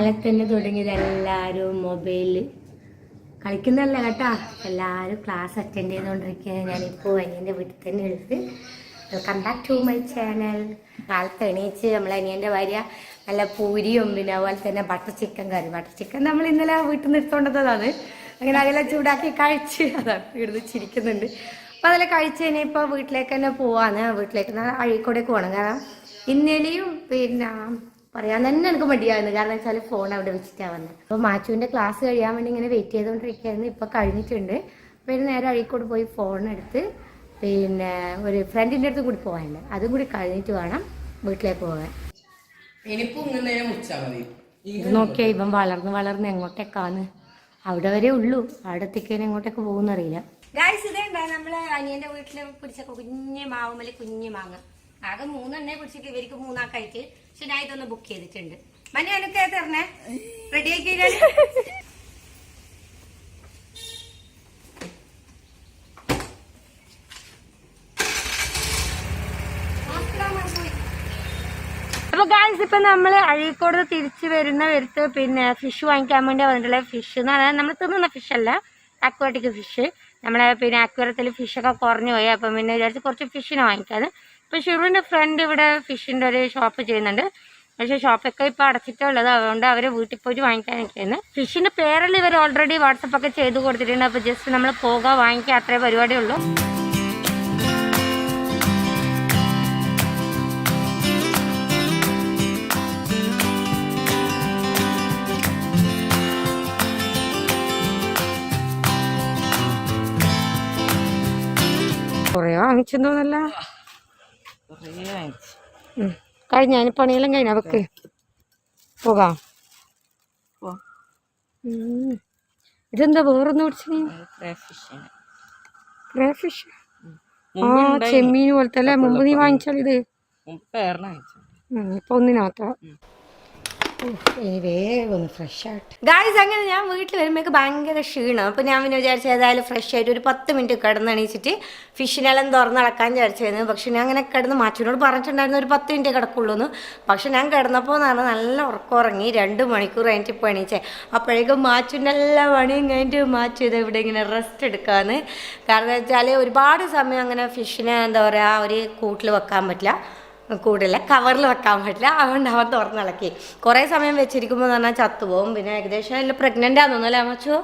കാലത്ത് തന്നെ തുടങ്ങിയത് എല്ലാവരും മൊബൈലിൽ കളിക്കുന്നതല്ല കേട്ടാ. എല്ലാവരും ക്ലാസ് അറ്റൻഡ് ചെയ്തുകൊണ്ടിരിക്കുകയാണ് ഞാനിപ്പോൾ അനിയന്റെ വീട്ടിൽ തന്നെ ഉള്ളത്. Welcome back to my channel കാലത്ത് എണീച്ച് നമ്മൾ അനിയന്റെ ഭാര്യ നല്ല പൂരിയും പിന്നെ അതുപോലെ തന്നെ butter chicken curry. Butter chicken നമ്മൾ ഇന്നലെ വീട്ടിൽ നിന്ന് എടുത്തോണ്ടതാണ് അങ്ങനെ അതെല്ലാം ചൂടാക്കി കഴിച്ച് അതാണ് ഇവിടുന്ന് ചിരിക്കുന്നുണ്ട്. അപ്പം അതെല്ലാം കഴിച്ച് കഴിഞ്ഞാൽ ഇപ്പോൾ വീട്ടിലേക്ക് തന്നെ പോവാന്ന് വീട്ടിലേക്ക് അഴീക്കോടേക്ക് പോകണം കാരണം ഇന്നലെയും പിന്നെ പറയാൻ തന്നെ എനിക്ക് മടിയായിരുന്നു. കാരണം വെച്ചാൽ ഫോൺ അവിടെ വെച്ചിട്ടാണ് വന്നത് അപ്പോൾ മാച്ചുവിന്റെ ക്ലാസ് കഴിയാൻ വേണ്ടി ഇങ്ങനെ വെയിറ്റ് ചെയ്തുകൊണ്ടിരിക്കുകയായിരുന്നു ഇപ്പോൾ കഴിഞ്ഞിട്ടുണ്ട്. അപ്പോൾ ഒരു നേരെ അഴീക്കോട് പോയി ഫോൺ എടുത്ത് പിന്നെ ഒരു ഫ്രണ്ടിന്റെ അടുത്തും കൂടി പോകാനുണ്ട് അതും കൂടി കഴിഞ്ഞിട്ട് വേണം വീട്ടിലേക്ക് പോകാൻ. നോക്കിയാ ഇവൻ വളർന്ന് വളർന്ന് എങ്ങോട്ടേക്കാന്ന്. അവിടെ വരെ ഉള്ളൂ. അവിടെ എത്തിക്കാൻ എങ്ങോട്ടേക്ക് പോകുന്നറിയില്ല ഗായ്സ് ഇതേണ്ടാ നമ്മളെ അനിയന്റെ വീട്ടിൽ പിടിച്ച കുഞ്ഞ് മാവുമൽ കുഞ്ഞ് മാങ്ങ. ആകെ മൂന്നെണ്ണേ പിടിച്ചിട്ട് ഇവർക്ക് മൂന്നാക്കായിട്ട് പക്ഷെ ഞാൻ ഇതൊന്ന് ബുക്ക് ചെയ്തിട്ടുണ്ട്. മനി എനിക്ക് തരണേ? റെഡി ആക്കി ഇപ്പൊ നമ്മൾ അഴീക്കോട് തിരിച്ചു വരുന്ന വരുത്ത് പിന്നെ ഫിഷ് വാങ്ങിക്കാൻ വേണ്ടി വന്നിട്ടുള്ള ഫിഷ് എന്ന് പറഞ്ഞാൽ നമ്മൾ തിന്നുന്ന ഫിഷ് അല്ല അക്വാട്ടിക് ഫിഷ് നമ്മളെ പിന്നെ അക്വരത്തിൽ ഫിഷൊക്കെ കുറഞ്ഞു പോയി അപ്പം പിന്നെ വിചാരിച്ച് കുറച്ച് ഫിഷിനെ വാങ്ങിക്കാന്ന്. ഇപ്പൊ ഷിറുവിന്റെ ഫ്രണ്ട് ഇവിടെ ഫിഷിന്റെ ഒരു ഷോപ്പ് ചെയ്യുന്നുണ്ട്. പക്ഷെ ഷോപ്പൊക്കെ ഇപ്പൊ അടച്ചിട്ടുള്ളത്. അതുകൊണ്ട് അവർ വീട്ടിൽ വാങ്ങിക്കാൻ നിൽക്കുന്നത് ഫിഷിന്റെ പേരിൽ ഇവർ ഓൾറെഡി വാട്സപ്പ് ഒക്കെ ചെയ്ത് കൊടുത്തിട്ടുണ്ട്. അപ്പൊ ജസ്റ്റ് നമ്മൾ പോകുക വാങ്ങിക്കുക അത്രേ പരിപാടിയുള്ളൂ കുറേ വാങ്ങിച്ചെന്തോന്നല്ല കഴിഞ്ഞ അതിന് പണിയെല്ലാം കഴിഞ്ഞ? അവക്ക് പോകാം. ഇതെന്താ വേറൊന്നും പിടിച്ചു ആ ചെമ്മീൻ പോലത്തെ അല്ലേ? മുമ്പ് നീ വാങ്ങിച്ചാൽ ഇത്? ഇപ്പൊ ഒന്നിന് മാത്രം വേഗം ഒന്ന് ഫ്രഷ് ആയിട്ട് ഗായ്സ് അങ്ങനെ ഞാൻ വീട്ടിൽ വരുമ്പോഴേക്ക് ഭയങ്കര ക്ഷീണം. അപ്പോൾ ഞാൻ പിന്നെ വിചാരിച്ച ഏതായാലും ഫ്രഷ് ആയിട്ട് ഒരു പത്ത് മിനിറ്റ് കിടന്നണീച്ചിട്ട് ഫിഷിനെല്ലാം തുറന്നടക്കാൻ വിചാരിച്ചായിരുന്നു. പക്ഷെ ഞാൻ അങ്ങനെ കിടന്ന് മാച്ചിനോട് പറഞ്ഞിട്ടുണ്ടായിരുന്നു ഒരു പത്ത് മിനിറ്റ് കിടക്കുള്ളൂ എന്ന്. പക്ഷെ ഞാൻ കിടന്നപ്പോൾ എന്നാണ് നല്ല ഉറക്കം ഉറങ്ങി രണ്ട് മണിക്കൂർ കഴിഞ്ഞിട്ട് ഇപ്പോൾ എണീച്ചേ. അപ്പോഴേക്കും മാച്ചിന്റെ എല്ലാ പണിയും കഴിഞ്ഞിട്ട് മാച്ചു ഇത് ഇവിടെ ഇങ്ങനെ റെസ്റ്റ് എടുക്കാന്ന്. കാരണം വെച്ചാൽ ഒരുപാട് സമയം അങ്ങനെ ഫിഷിനെ എന്താ പറയുക ഒരു കൂട്ടിൽ വെക്കാൻ പറ്റില്ല. കൂടുതൽ കവറിൽ വെക്കാൻ പറ്റില്ല. അതുകൊണ്ട് അവൻ തുറന്നിളക്കി കുറേ സമയം വെച്ചിരിക്കുമ്പോൾ എന്ന് പറഞ്ഞാൽ ചത്തുപോകും പിന്നെ ഏകദേശം എല്ലാം പ്രഗ്നന്റ് ആണെന്നു അല്ലേ അമ്മച്ചോ?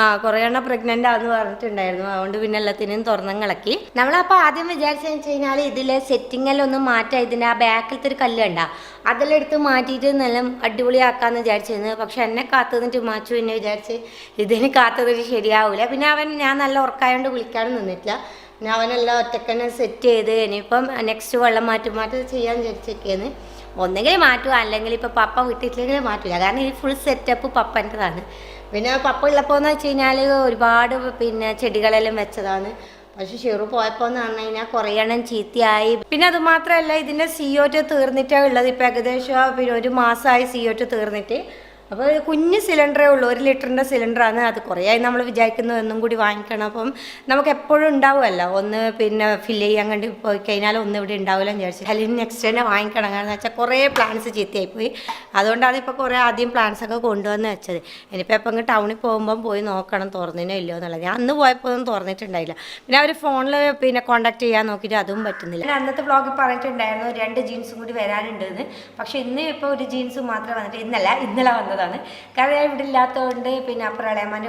ആ കുറേ എണ്ണം പ്രഗ്നന്റ് ആണെന്ന് പറഞ്ഞിട്ടുണ്ടായിരുന്നു. അതുകൊണ്ട് പിന്നെ എല്ലാത്തിനും തുറന്നങ്ങളക്കി നമ്മളപ്പോൾ ആദ്യം വിചാരിച്ചതെന്ന് വെച്ച് കഴിഞ്ഞാൽ ഇതിലെ സെറ്റിങ്ങെല്ലാം ഒന്ന് മാറ്റാം. ഇതിന്റെ ആ ബാക്കിലത്തെ ഒരു കല്ലുണ്ട അതെല്ലാം എടുത്ത് മാറ്റിയിട്ട് നല്ല അടിപൊളിയാക്കാമെന്ന് വിചാരിച്ചിരുന്നു. പക്ഷെ എന്നെ കാത്തുനിന്നിട്ട് മാച്ചു എന്നെ വിചാരിച്ച് ഇതിന് കാത്തതിന് ശരിയാവില്ല പിന്നെ അവൻ ഞാൻ നല്ല ഉറക്കായോണ്ട് വിളിക്കാനും നിന്നിട്ടില്ല. പിന്നെ അവനെല്ലാം ഒറ്റക്കന്നെ സെറ്റ് ചെയ്ത് ഇനിയിപ്പം നെക്സ്റ്റ് വെള്ളം മാറ്റി മാറ്റി ചെയ്യാൻ വിചാരിച്ചൊക്കെയാണ് ഒന്നെങ്കിൽ മാറ്റുക അല്ലെങ്കിൽ ഇപ്പം പപ്പ വിട്ടിട്ടില്ലെങ്കിൽ മാറ്റില്ല. കാരണം ഈ ഫുൾ സെറ്റപ്പ് പപ്പന്റെതാണ്. പിന്നെ പപ്പ ഉള്ളപ്പോൾ എന്ന് വെച്ച് കഴിഞ്ഞാൽ ഒരുപാട് പിന്നെ ചെടികളെല്ലാം വെച്ചതാണ്. പക്ഷെ ഷെറു പോയപ്പോൾ എന്ന് പറഞ്ഞു കഴിഞ്ഞാൽ കുറേ എണ്ണം ചീത്തയായി. പിന്നെ അത് മാത്രമല്ല ഇതിന്റെ സിയോറ്റ് തീർന്നിട്ടാണ് ഉള്ളത്. ഇപ്പം ഏകദേശം പിന്നെ ഒരു മാസമായി സിയോറ്റ് തീർന്നിട്ട്. അപ്പോൾ കുഞ്ഞ് സിലിണ്ടറേ ഉള്ളൂ ഒരു ലിറ്ററിന്റെ സിലിണ്ടറാണ്. അത് കുറേയായി നമ്മൾ വിചാരിക്കുന്നു എന്നും കൂടി വാങ്ങിക്കണം. അപ്പം നമുക്ക് എപ്പോഴും ഉണ്ടാവുമല്ലോ. ഒന്ന് പിന്നെ ഫില്ല് ചെയ്യാൻ കണ്ടി പോയി കഴിഞ്ഞാൽ ഒന്ന് ഇവിടെ ഉണ്ടാവില്ല എന്ന് വിചാരിച്ചു. അല്ലെങ്കിൽ നെക്സ്റ്റ് തന്നെ വാങ്ങിക്കണം. കാരണം വെച്ചാൽ കുറേ പ്ലാൻസ് ചീത്തയായിപ്പോയി. അതുകൊണ്ടാണ് ഇപ്പോൾ കുറേ ആദ്യം പ്ലാൻസ് ഒക്കെ കൊണ്ടുവന്ന് വെച്ചത്. ഇനിയിപ്പോൾ എപ്പോൾ ടൗണിൽ പോകുമ്പം പോയി നോക്കണം തുറന്നിനോ ഇല്ലയോ എന്നുള്ളത്. ഞാൻ അന്ന് പോയപ്പോൾ ഒന്നും തുറന്നിട്ടുണ്ടായില്ല. പിന്നെ അവർ ഫോണിൽ പിന്നെ കോൺടാക്ട് ചെയ്യാൻ നോക്കിയിട്ട് അതും പറ്റുന്നില്ല. ഞാൻ അന്നത്തെ ബ്ലോഗിൽ പറഞ്ഞിട്ടുണ്ടായിരുന്നു രണ്ട് ജീൻസും കൂടി വരാനുണ്ടെന്ന്. പക്ഷേ ഇന്ന് ഇപ്പോൾ ഒരു ജീൻസ് മാത്രമേ വന്നിട്ട് ഇന്നല്ല ഇന്നലെ വന്നതാണ് കാരണം ഇവിടെ ഇല്ലാത്തതുകൊണ്ട് പിന്നെ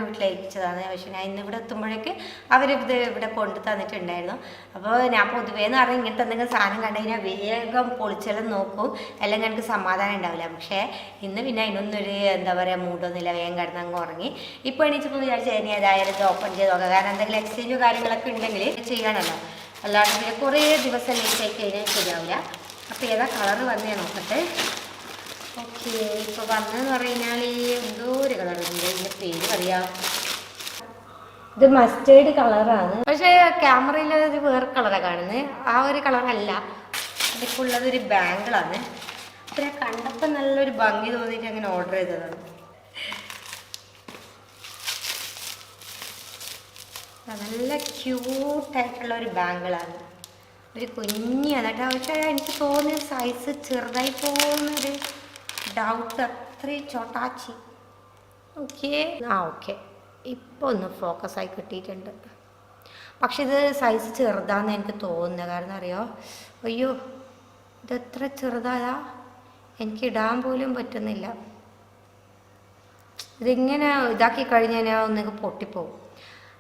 വീട്ടിൽ ഏൽപ്പിച്ചതാണ്. പക്ഷേ ഞാൻ ഇന്ന് ഇവിടെ എത്തുമ്പോഴേക്ക് അവർ ഇത് ഇവിടെ കൊണ്ടു തന്നിട്ടുണ്ടായിരുന്നു. അപ്പോൾ ഞാൻ പൊതുവേ എന്ന് പറഞ്ഞാൽ ഇങ്ങനത്തെ എന്തെങ്കിലും സാധനം കണ്ടു വേഗം പൊളിച്ചെല്ലാം നോക്കും. അല്ലെങ്കിൽ എനിക്ക് സമാധാനം ഉണ്ടാവില്ല. പക്ഷേ ഇന്ന് പിന്നെ അതിനൊന്നൊരു എന്താ പറയുക മൂടൊന്നുമില്ല. വേഗം കിടന്ന് അങ്ങ് ഉറങ്ങി. ഇപ്പോൾ എണീച്ചപ്പോൾ വിചാരിച്ചു ഇനി ഏതായാലും ഇത് ഓപ്പൺ ചെയ്ത് നോക്കാം. കാരണം എന്തെങ്കിലും എക്സ്ചേഞ്ചോ കാര്യങ്ങളൊക്കെ ഉണ്ടെങ്കിൽ ചെയ്യണമല്ലോ അല്ലാണ്ട് പിന്നെ കുറേ ദിവസം ലേറ്റ് ആയി കഴിഞ്ഞാൽ ശരിയാവില്ല. അപ്പോൾ ഏതാ കളർ വന്നേ നോക്കട്ടെ. ഓക്കെ ഇപ്പോൾ വന്നെന്ന് പറഞ്ഞാൽ എന്തോ ഒരു കളറുണ്ട് പേര് പറയാം. ഇത് മസ്റ്റേഡ് കളറാണ് പക്ഷേ ക്യാമറയിൽ ഒരു വേറെ കളറാണ് കാണുന്നത് ആ ഒരു കളറല്ല ഇതിപ്പോൾ ഉള്ളത് ഒരു ബാങ്കിളാണ് പിന്നെ കണ്ടപ്പോൾ നല്ലൊരു ഭംഗി തോന്നിയിട്ട് അങ്ങനെ ഓർഡർ ചെയ്തതാണ്. നല്ല ക്യൂട്ടായിട്ടുള്ള ഒരു ബാങ്കിളാണ് ഒരു കുഞ്ഞിയാണ് കേട്ടോ. പക്ഷേ എനിക്ക് തോന്നിയ സൈസ് ചെറുതായി പോകുന്നൊരു ഡൗട്ട് അത്രയും ചോട്ടാച്ചി. ഓക്കെ ആ ഓക്കെ ഇപ്പോൾ ഒന്ന് ഫോക്കസ് ആയി കിട്ടിയിട്ടുണ്ട്. പക്ഷെ ഇത് സൈസ് ചെറുതാന്ന് എനിക്ക് തോന്നുന്നത് കാരണം അറിയോ? അയ്യോ ഇത് എത്ര ചെറുതായാ? എനിക്ക് ഇടാൻ പോലും പറ്റുന്നില്ല. ഇതിങ്ങനെ ഇതാക്കി കഴിഞ്ഞാൽ ഒന്നിങ്ങ് പൊട്ടിപ്പോവും.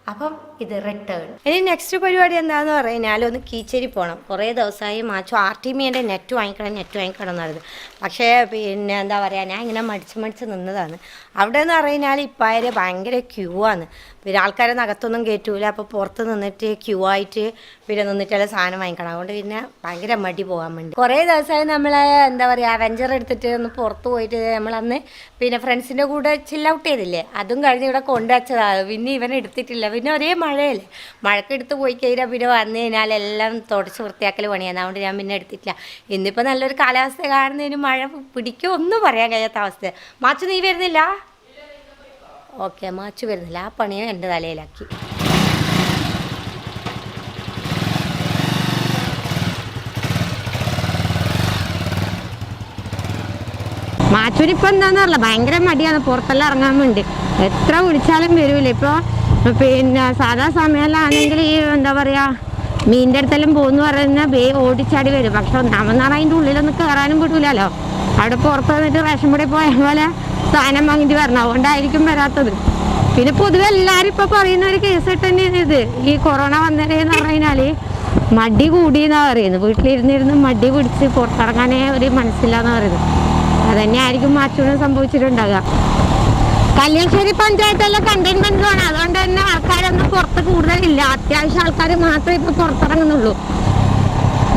അപ്പം ഇത് റിട്ടേൺ ഇനി നെക്സ്റ്റ് പരിപാടി എന്താണെന്ന് പറഞ്ഞാൽ ഒന്ന് കീച്ചേരി പോകണം കുറേ ദിവസമായി മാച്ചു ആർ ടി മിയുടെ നെറ്റ് വാങ്ങിക്കണം നെറ്റ് വാങ്ങിക്കണം എന്ന് പറയുന്നത്. പക്ഷേ പിന്നെ എന്താ പറയുക ഞാൻ ഇങ്ങനെ മടിച്ച് മടിച്ച് നിന്നതാണ്. അവിടെ എന്ന് പറഞ്ഞാൽ ഇപ്പം ഭയങ്കര ക്യൂ ആണ്. പിന്നെ ആൾക്കാരെ നകത്തൊന്നും കയറ്റൂല അപ്പോൾ പുറത്ത് നിന്നിട്ട് ക്യൂ ആയിട്ട് പിന്നെ നിന്നിട്ടുള്ള സാധനം വാങ്ങിക്കണം. അതുകൊണ്ട് പിന്നെ ഭയങ്കര മടി പോകാൻ വേണ്ടി. കുറേ ദിവസമായി നമ്മൾ എന്താ പറയുക അവഞ്ചർ എടുത്തിട്ട് ഒന്ന് പുറത്ത് പോയിട്ട് നമ്മളന്ന് പിന്നെ ഫ്രണ്ട്സിന്റെ കൂടെ ചില്ലൗട്ട് ചെയ്തില്ലേ? അതും കഴിഞ്ഞ് ഇവിടെ കൊണ്ടുവച്ചതാണ് പിന്നെ ഇവൻ എടുത്തിട്ടില്ല. പിന്നെ ഒരേ മഴയല്ലേ? മഴക്ക് എടുത്ത് പോയി കഴിഞ്ഞാൽ പിന്നെ വന്നു കഴിഞ്ഞാൽ എല്ലാം തുടച്ച് വൃത്തിയാക്കൽ പണിയാണ്. അതുകൊണ്ട് ഞാൻ പിന്നെ എടുത്തിട്ടില്ല. ഇന്നിപ്പോൾ നല്ലൊരു കാലാവസ്ഥ കാണുന്നതിന് മഴ പിടിക്കുമോ ഒന്നും പറയാൻ കഴിയാത്ത അവസ്ഥ. മാച്ചു നീ വരുന്നില്ല? ഓക്കെ മാച്ചു വരുന്നില്ല. ആ പണിയെ എന്റെ തലയിലാക്കി. മാച്ചൂരിപ്പോ എന്താന്ന് ഭയങ്കര മടിയാണ്. പുറത്തെല്ലാം ഇറങ്ങാൻ വേണ്ടി. എത്ര വിളിച്ചാലും വരൂല. ഇപ്പൊ പിന്നെ സാധാ സമയമാണെങ്കിൽ ഈ എന്താ പറയുക മീന്റെ അടുത്തെല്ലാം പോകുന്നു പറയുന്ന വേ ഓടിച്ചാടി വരും. പക്ഷെ ഒന്നാമെന്നാണ് അതിന്റെ ഉള്ളിലൊന്നും കയറാനും വിടൂലല്ലോ. അവിടെ പുറത്ത് വന്നിട്ട് റേഷൻ പൊടി പോയ പോലെ സാധനം വാങ്ങിട്ട് വരണം. അതുകൊണ്ടായിരിക്കും വരാത്തത്. പിന്നെ പൊതുവെ എല്ലാവരും ഇപ്പോൾ പറയുന്ന ഒരു കേസ് തന്നെയാണ് ഇത്. ഈ കൊറോണ വന്നതെന്ന് പറഞ്ഞാൽ മടി കൂടി എന്നാണ് പറയുന്നത്. വീട്ടിലിരുന്നിരുന്ന് മടി പിടിച്ച് പുറത്തിറങ്ങാനേ ഒരു മനസ്സില്ലാന്ന് പറയുന്നത്. അതന്നെ ആയിരിക്കും മാറ്റൂടെ സംഭവിച്ചിട്ടുണ്ടാകുക കല്യാശ്ശേരി പഞ്ചായത്തെല്ലാം കണ്ടെയ്ൻമെന്റ് സോൺ അതുകൊണ്ട് തന്നെ ആൾക്കാരൊന്നും പുറത്ത് കൂടുതലില്ല. അത്യാവശ്യം ആൾക്കാർ മാത്രമേ ഇപ്പൊ പുറത്തിറങ്ങുന്നുള്ളൂ.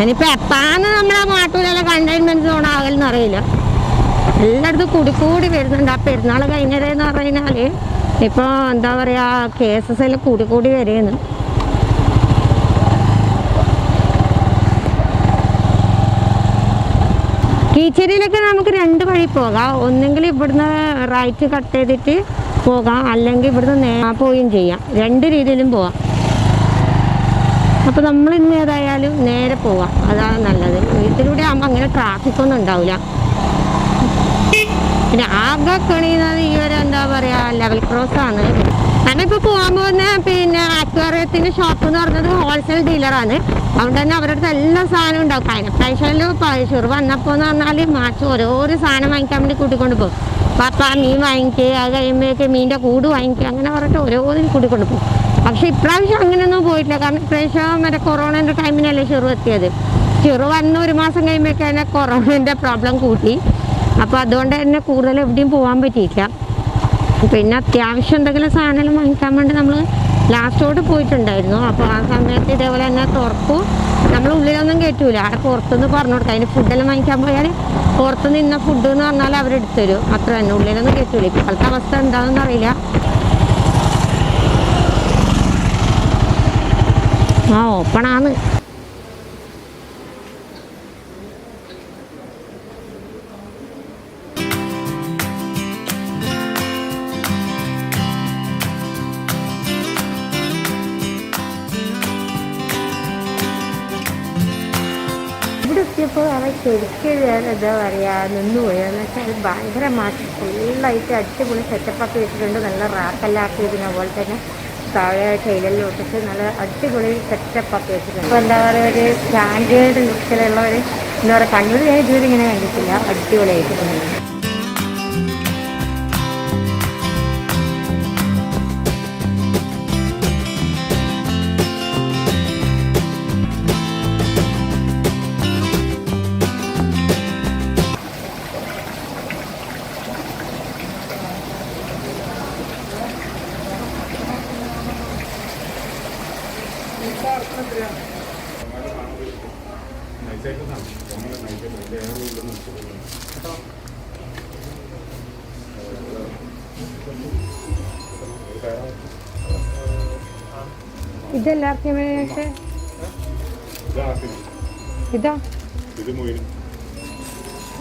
ഇനിയിപ്പോ എപ്പാന്ന് നമ്മളെ മാട്ടൂരെല്ലാം കണ്ടെയ്ൻമെന്റ് സോൺ ആകലെന്ന് അറിയില്ല. എല്ലായിടത്തും കൂടി കൂടി വരുന്നുണ്ട്. ആ പെരുന്നാൾ കഴിഞ്ഞതെന്ന് പറഞ്ഞാൽ ഇപ്പൊ എന്താ പറയാ കേസസ് എല്ലാം കൂടി കൂടി വരുന്നു. കീച്ചേരിയിലൊക്കെ നമുക്ക് രണ്ട് വഴി പോകാം. ഒന്നെങ്കിൽ ഇവിടുന്ന് റൈറ്റ് കട്ട് ചെയ്തിട്ട് പോകാം. അല്ലെങ്കിൽ ഇവിടുന്ന് പോവുകയും ചെയ്യാം. രണ്ട് രീതിയിലും പോവാം. അപ്പോൾ നമ്മൾ ഇന്ന് ഏതായാലും നേരെ പോവാം. അതാണ് നല്ലത്. ഇതിലൂടെ ആകുമ്പോൾ അങ്ങനെ ട്രാഫിക് ഒന്നും ഉണ്ടാവില്ല പിന്നെ ആകെ കണിയുന്നത് ഈ ഒരു എന്താ പറയുക ലെവൽ ക്രോസ് ആണ്. ഞാനിപ്പോൾ പോകാൻ പോകുന്ന പിന്നെ ആക്വാറിയത്തിന്റെ ഷോപ്പ് എന്ന് പറഞ്ഞത് ഹോൾസെയിൽ ഡീലറാണ് അതുകൊണ്ട് തന്നെ അവരുടെ എല്ലാ സാധനവും ഉണ്ടാവും. കഴിഞ്ഞ പ്രാവശ്യം ഷുർ വന്നപ്പോ എന്ന് പറഞ്ഞാൽ മാച്ച് ഓരോരോ സാധനം വാങ്ങിക്കാൻ വേണ്ടി കൂട്ടിക്കൊണ്ട് പോകും. പപ്പ മീൻ വാങ്ങിക്കുക അത് കഴിയുമ്പോഴേക്ക് മീന്റെ കൂട് വാങ്ങിക്കുക അങ്ങനെ പറഞ്ഞിട്ട് ഓരോന്നിനും കൂട്ടിക്കൊണ്ട് പോകും. പക്ഷെ ഇപ്രാവശ്യം അങ്ങനെയൊന്നും പോയിട്ടില്ല. കാരണം ഇപ്രാവശ്യം മറ്റേ കൊറോണന്റെ ടൈമിനല്ലേ ചെറു എത്തിയത് ചെറു വന്ന് ഒരു മാസം കഴിയുമ്പോഴേക്ക് തന്നെ കൊറോണന്റെ പ്രോബ്ലം കൂട്ടി. അപ്പോൾ അതുകൊണ്ട് തന്നെ കൂടുതൽ എവിടെയും പോകാൻ പറ്റിയില്ല പിന്നെ അത്യാവശ്യം എന്തെങ്കിലും സാധനം വാങ്ങിക്കാൻ വേണ്ടി നമ്മൾ ലാസ്റ്റോട്ട് പോയിട്ടുണ്ടായിരുന്നു. അപ്പോൾ ആ സമയത്ത് ഇതേപോലെ തന്നെ തുറക്കു. നമ്മൾ ഉള്ളിലൊന്നും കയറ്റൂല അവിടെ പുറത്തുനിന്ന് പറഞ്ഞു കൊടുക്കാം അതിന് ഫുഡെല്ലാം വാങ്ങിക്കാൻ പോയാൽ പുറത്ത് നിന്ന ഫുഡ് എന്ന് പറഞ്ഞാൽ അവർ തരും. അത്ര തന്നെ. ഉള്ളിലൊന്നും കയറ്റൂല ഇപ്പോഴത്തെ അവസ്ഥ എന്താണെന്ന് അറിയില്ല. ആ ഓപ്പണാണ് ശരിക്കും ഞാൻ എന്താ പറയുക നിന്നുപോയി എന്ന് വെച്ചാൽ ഭയങ്കര മാറ്റം. ഫുള്ളായിട്ട് അടിച്ചുപൊളി സെറ്റപ്പൊക്കെ വെച്ചിട്ടുണ്ട്. നല്ല റാക്കെല്ലാം ആക്കിയതിനെ പോലെ തന്നെ താഴെ ടൈലെല്ലാം ഒട്ടിച്ച് നല്ല അടിപൊളി സെറ്റപ്പൊക്കെ വെച്ചിട്ടുണ്ട്. അപ്പോൾ എന്താ പറയുക ഒരു സ്റ്റാൻഡേർഡ് ലുക്കിലുള്ള ഒരു എന്താ പറയുക കണ്ണൂർ ഞാൻ ഇതുവരെ ഇങ്ങനെ കണ്ടിട്ടില്ല. അടിപൊളിയായിട്ടുണ്ട് ഇതെല്ലാവർക്കും വേണ്ടിയിട്ട് ഇതാ? ഇത് മൊയിന്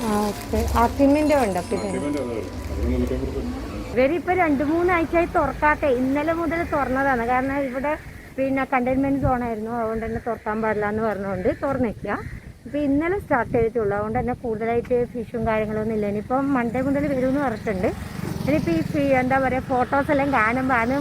ആ ഓക്കെ ആർട്ടിമിന്റെ ഉണ്ട് ഇവരിപ്പോ രണ്ടു മൂന്നാഴ്ചയായി തുറക്കാത്ത. ഇന്നലെ മുതൽ തുറന്നതാണ്. കാരണം ഇവിടെ പിന്നെ സോൺ ആയിരുന്നു അതുകൊണ്ട് തന്നെ തുറക്കാൻ പാടില്ല എന്ന് പറഞ്ഞുകൊണ്ട് തുറന്നില്ല ഇപ്പോൾ ഇന്നലെ സ്റ്റാർട്ട് ചെയ്തിട്ടുള്ളൂ. അതുകൊണ്ട് തന്നെ കൂടുതലായിട്ട് ഫിഷും കാര്യങ്ങളൊന്നും ഇല്ല. ഇനിയിപ്പം മൺഡേ മുതൽ വരുമെന്ന് പറഞ്ഞിട്ടുണ്ട്. ഇനിയിപ്പോൾ ഈ ഫീ എന്താ പറയുക ഫോട്ടോസ് എല്ലാം കാണുമ്പോൾ അത്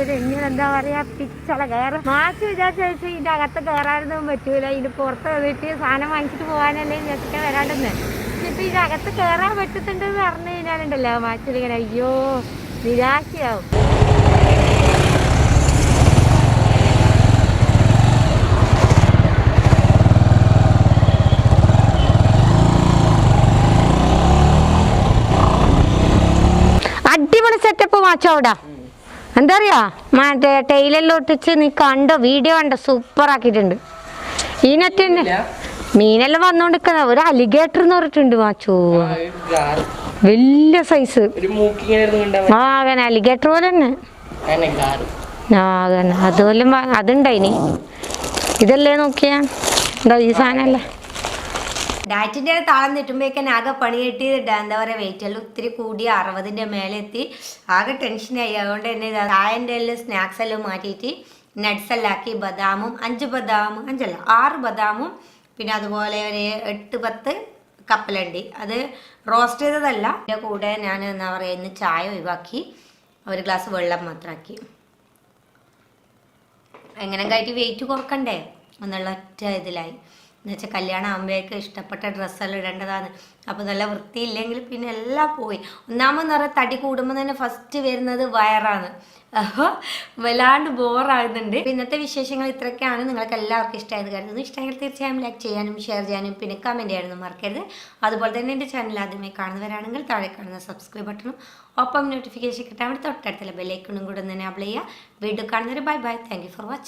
വരെ ഇങ്ങനെ എന്താ പറയുക പിച്ചള കയറും മാറ്റി വിചാരിച്ചു ഇതിന്റെ അകത്ത് കയറാനൊന്നും പറ്റൂല. ഇത് പുറത്ത് വന്നിട്ട് സാധനം വാങ്ങിച്ചിട്ട് പോകാനല്ലേ വിചാരിച്ചിട്ട് വരാണ്ടെന്ന് ഇനിയിപ്പോൾ ഇതിനകത്ത് കയറാൻ പറ്റത്തുണ്ടെന്ന് പറഞ്ഞു കഴിഞ്ഞാലുണ്ടല്ലോ മാറ്റിലിങ്ങനെ അയ്യോ നിരാശയാവും. സെറ്റപ്പ് എന്താ അറിയാ മറ്റേ ടൈലെല്ലാം ഒട്ടിച്ച് നീ കണ്ടോ വീഡിയോ കണ്ടോ സൂപ്പർ ആക്കിയിട്ടുണ്ട് ഈ മീനെല്ലാം വന്നോണ്ടിരിക്കുന്ന. ഒരു അലിഗേറ്റർ എന്ന് പറഞ്ഞിട്ടുണ്ട് വാച്ചോ വലിയ സൈസ്. ഒരു മൂക്കിങ്ങനെ കണ്ടാ ആ അങ്ങനെ അലിഗേറ്റർ പോലെ തന്നെ. ആകന ആ അതുപോലെ അതുണ്ടായിനി. ഇതല്ലേ നോക്കിയാ. എന്താ ഈ സാധനല്ലേ? ഡയറ്റിന്റെ താളം തെറ്റുമ്പോഴേക്കും ആകെ പണി കിട്ടി എന്താ പറയുക വെയിറ്റ് എല്ലാം ഒത്തിരി കൂടി അറുപതിന്റെ മേലെ എത്തി ആകെ ടെൻഷനായി അതുകൊണ്ട് തന്നെ ചായന്റെ എല്ലാം സ്നാക്സ് എല്ലാം മാറ്റിയിട്ട് നട്ട്സ് എല്ലാം ആക്കി ബദാമും അഞ്ച് ബദാമും അഞ്ചല്ല ആറ് ബദാമും പിന്നെ അതുപോലെ ഒരു എട്ട് പത്ത് കപ്പലണ്ടി. അത് റോസ്റ്റ് ചെയ്തതല്ല എന്റെ കൂടെ ഞാൻ എന്താ പറയുക ഇന്ന് ചായ ഒഴിവാക്കി. ഒരു ഗ്ലാസ് വെള്ളം മാത്രമാക്കി എങ്ങനെ കയറ്റി വെയിറ്റ് കുറക്കണ്ടേ? എന്നുള്ള ഒറ്റ ഇതിലായി. എന്നുവെച്ചാൽ കല്യാണം ആകുമ്പോഴേക്ക് ഇഷ്ടപ്പെട്ട ഡ്രസ്സെല്ലാം ഇടേണ്ടതാണ്. അപ്പോൾ നല്ല വൃത്തിയില്ലെങ്കിൽ പിന്നെ എല്ലാം പോയി. ഒന്നാമെന്ന് പറഞ്ഞാൽ തടി കൂടുമ്പോൾ തന്നെ ഫസ്റ്റ് വരുന്നത് വയറാണ്. അപ്പോൾ വല്ലാണ്ട് ബോറാകുന്നുണ്ട് ഇന്നത്തെ വിശേഷങ്ങൾ ഇത്രയൊക്കെയാണ്. നിങ്ങൾക്ക് എല്ലാവർക്കും ഇഷ്ടമായത് കരുതുന്നു. ഇഷ്ടമെങ്കിൽ തീർച്ചയായും ലൈക്ക് ചെയ്യാനും ഷെയർ ചെയ്യാനും പിന്നെ കമന്റ് ചെയ്യാനും മറക്കരുത്. അതുപോലെ തന്നെ എന്റെ ചാനൽ ആദ്യമായി കാണുന്നവരാണെങ്കിൽ താഴെ കാണുന്ന സബ്സ്ക്രൈബ് ബട്ടണും ഒപ്പം നോട്ടിഫിക്കേഷൻ കിട്ടാൻ വേണ്ടി തൊട്ടടുത്തുള്ള ബെല്ലൈക്കണും കൂടെ ഒന്ന് എനേബിൾ ചെയ്യുക. വീഡിയോ കാണുന്നവർ bye bye thank for watching